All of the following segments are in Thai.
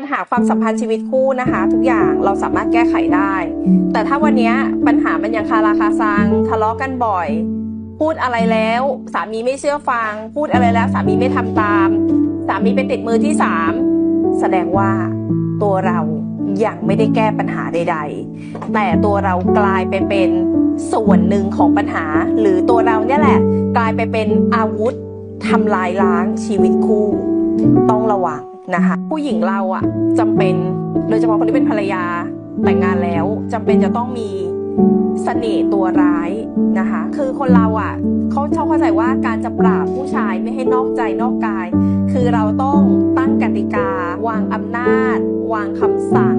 ปัญหาความสัมพันธ์ชีวิตคู่นะคะ ทุกอย่างเราสามารถแก้ไขได้ แต่ถ้าวันนี้ปัญหามันยังคาราคาซังทะเลาะกันบ่อย พูดอะไรแล้ว สามีไม่เชื่อฟัง พูดอะไรแล้ว สามีไม่ทำตาม สามีเป็นติดมือที่สามแสดงว่าตัวเรายังไม่ได้แก้ปัญหาใด ๆ แต่ตัวเรากลายไปเป็นส่วนหนึ่งของปัญหา หรือตัวเราเนี่ยแหละ กลายไปเป็นอาวุธทำลายล้างชีวิตคู่ ต้องระวัง นะคะ ผู้หญิงเราอะจำเป็นโดยเฉพาะคนที่เป็นภรรยาแต่งงานแล้วจำเป็นจะต้องมีเสน่ห์ตัวร้ายนะคะ คือคนเราอะเขาชอบเข้าใจว่าการจะปราบผู้ชายไม่ให้นอกใจนอกกาย คือเราต้องตั้งกติกา วางอำนาจ วางคำสั่ง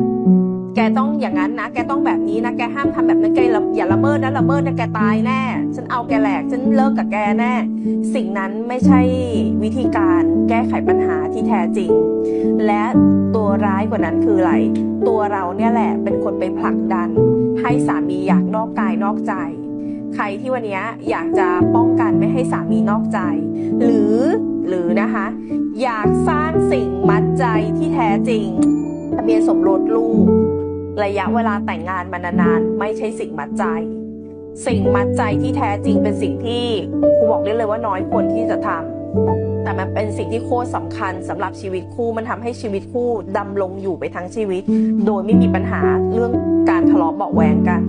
แกต้องอย่างนั้นนะ แกต้องแบบนี้นะ แกห้ามทำแบบนั้น แกอย่าละเมิดนะละเมิดนะแกตายแน่ ฉันเอาแกแหลก ฉันเลิกกับแกแน่ สิ่งนั้นไม่ใช่วิธีการแก้ไขปัญหาที่แท้จริง และตัวร้ายกว่านั้นคืออะไร ตัวเราเนี่ยแหละเป็นคนไปผลักดัน ให้สามีอยากนอกกายนอกใจ ใครที่วันนี้อยากจะป้องกันไม่ให้สามีนอกใจ หรือหรือนะคะ อยากสร้างสิ่งมัดใจที่แท้จริงทะเบียนสมรสลูก ระยะเวลาแต่งงานมานานๆไม่ใช่สิ่งมัดใจ สิ่งมัดใจที่แท้จริงเป็นสิ่งที่ครูบอกได้เลยว่าน้อยคนที่จะทำแต่มันเป็นสิ่งที่โคตรสำคัญสำหรับชีวิตคู่มันทำให้ชีวิตคู่ดำรงอยู่ไปทั้งชีวิต โดยไม่มีปัญหาเรื่องการทะเลาะเบาแวงกัน